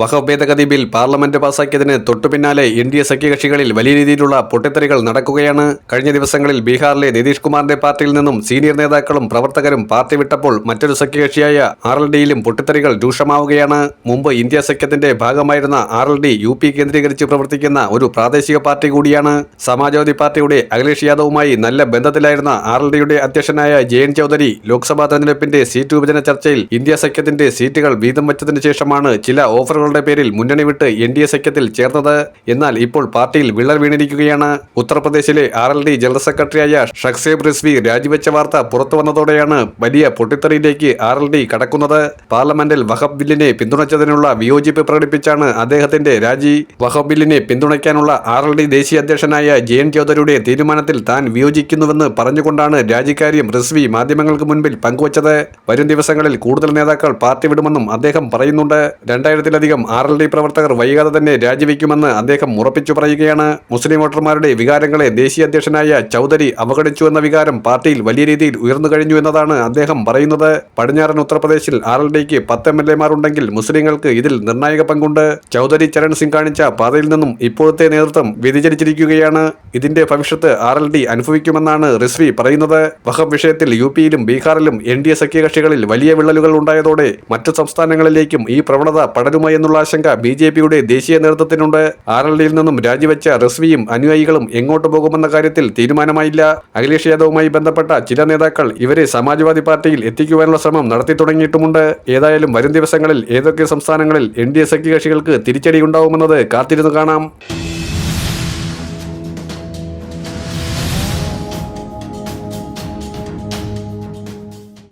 വഖഫ് ഭേദഗതി bill parliament പാസാക്കിയതിന് തൊട്ടുപിന്നാലെ N D A സഖ്യകക്ഷികളിൽ വലിയ രീതിയിലുള്ള പൊട്ടിത്തെറികൾ നടക്കുകയാണ്. കഴിഞ്ഞ ദിവസങ്ങളിൽ ബീഹാറിലെ നിതീഷ് കുമാറിന്റെ പാർട്ടിയിൽ നിന്നും സീനിയർ നേതാക്കളും പ്രവർത്തകരും പാർട്ടി വിട്ടപ്പോൾ മറ്റൊരു സഖ്യകക്ഷിയായ ആർ എൽ ഡിയിലും പൊട്ടിത്തെറികൾ രൂക്ഷമാവുകയാണ്. മുമ്പ് ഇന്ത്യ സഖ്യത്തിന്റെ ഭാഗമായിരുന്ന R L D U P കേന്ദ്രീകരിച്ച് പ്രവർത്തിക്കുന്ന ഒരു പ്രാദേശിക പാർട്ടി കൂടിയാണ്. സമാജ്വാദി പാർട്ടിയുടെ അഖിലേഷ് യാദവുമായി നല്ല ബന്ധത്തിലായിരുന്ന ആർ എൽ ഡിയുടെ അധ്യക്ഷനായ ജയൻ ചൌധരി ലോക്സഭാ തെരഞ്ഞെടുപ്പിന്റെ സീറ്റ് വിഭജന ചർച്ചയിൽ ഇന്ത്യ സഖ്യത്തിന്റെ സീറ്റുകൾ വീതം വെച്ചതിന് ശേഷമാണ് ചില ഓഫറുകളുടെ പേരിൽ മുന്നണി വിട്ട് എൻ ഡി എ സഖ്യത്തിൽ ചേർന്നത്. എന്നാൽ ഇപ്പോൾ പാർട്ടിയിൽ വിള്ളൽ വീണിരിക്കുകയാണ്. ഉത്തർപ്രദേശിലെ ആർ എൽ ഡി ജനറൽ സെക്രട്ടറിയായ ഷക്സേബ് റിസ്വി രാജിവെച്ച വാർത്ത പുറത്തു വന്നതോടെയാണ് വലിയ പൊട്ടിത്തെറിയിലേക്ക് ആർ എൽ ഡി കടക്കുന്നത്. പാർലമെന്റിൽ വഹബ് ബില്ലിനെ പിന്തുണച്ചതിനുള്ള വിയോജിപ്പ് പ്രകടിപ്പിച്ചാണ് അദ്ദേഹത്തിന്റെ രാജി. വഹബ് ബില്ലിനെ പിന്തുണയ്ക്കാനുള്ള ആർ എൽ ഡി ദേശീയ അധ്യക്ഷനായ ജെ എൻ ചൌധരിയുടെ തീരുമാനത്തിൽ താൻ വിയോജിക്കുന്നുവെന്ന് പറഞ്ഞുകൊണ്ടാണ് രാജിക്കാര്യം റിസ്വി മാധ്യമങ്ങൾക്ക് മുൻപിൽ പങ്കുവച്ചത്. വരും ദിവസങ്ങളിൽ കൂടുതൽ നേതാക്കൾ പാർട്ടി വിടുമെന്നും അദ്ദേഹം പറയുന്നുണ്ട്. രണ്ടായിരത്തിലധികം ആർ എൽ ഡി പ്രവർത്തകർ വൈകാതെ തന്നെ രാജിവെക്കുമെന്ന് അദ്ദേഹം ഉറപ്പിച്ചു പറയുകയാണ്. മുസ്ലിം വോട്ടർമാരുടെ വികാരങ്ങളെ ദേശീയ അധ്യക്ഷനായ ചൌധരി അവഗണിച്ചു എന്ന വികാരം പാർട്ടിയിൽ വലിയ രീതിയിൽ ഉയർന്നു കഴിഞ്ഞു എന്നതാണ് അദ്ദേഹം പറയുന്നത്. പടിഞ്ഞാറൻ ഉത്തർപ്രദേശിൽ ആർ എൽ ഡിക്ക് പത്ത് എം എൽ എമാരുണ്ടെങ്കിൽ മുസ്ലിങ്ങൾക്ക് ഇതിൽ നിർണായക പങ്കുണ്ട്. ചൌധരി ചരൺ സിംഗ് കാണിച്ച പാതയിൽ നിന്നും ഇപ്പോഴത്തെ നേതൃത്വം വ്യതിചരിച്ചിരിക്കുകയാണ് ഇതിന്റെ ഭവിഷ്യത്ത് ആർ എൽ ഡി അനുഭവിക്കുമെന്നാണ് റിസ്വി പറയുന്നത്. വഹബ് വിഷയത്തിൽ യു പിയിലും ബീഹാറിലും എൻ ഡി എ സഖ്യകക്ഷികളിൽ വലിയ വിള്ളലുകൾ ഉണ്ടായതോടെ മറ്റു സംസ്ഥാനങ്ങളിലേക്കും ഈ പ്രവണത പടരുമോ എന്നുള്ള ആശങ്ക ബി ജെ പിയുടെ ദേശീയ നേതൃത്വത്തിനുണ്ട്. ആർ എൽ ഡിയിൽ നിന്നും രാജിവെച്ച റസ്വിയും അനുയായികളും എങ്ങോട്ട് പോകുമെന്ന കാര്യത്തിൽ തീരുമാനമായില്ല. അഖിലേഷ് യാദവുമായി ബന്ധപ്പെട്ട ചില നേതാക്കൾ ഇവരെ സമാജ്വാദി പാർട്ടിയിൽ എത്തിക്കുവാനുള്ള ശ്രമം നടത്തി തുടങ്ങിയിട്ടുമുണ്ട്. ഏതായാലും വരും ദിവസങ്ങളിൽ ഏതൊക്കെ സംസ്ഥാനങ്ങളിൽ എൻ ഡി എ സഖ്യകക്ഷികൾക്ക് തിരിച്ചടി ഉണ്ടാവുമെന്നത് കാത്തിരുന്നു കാണാം.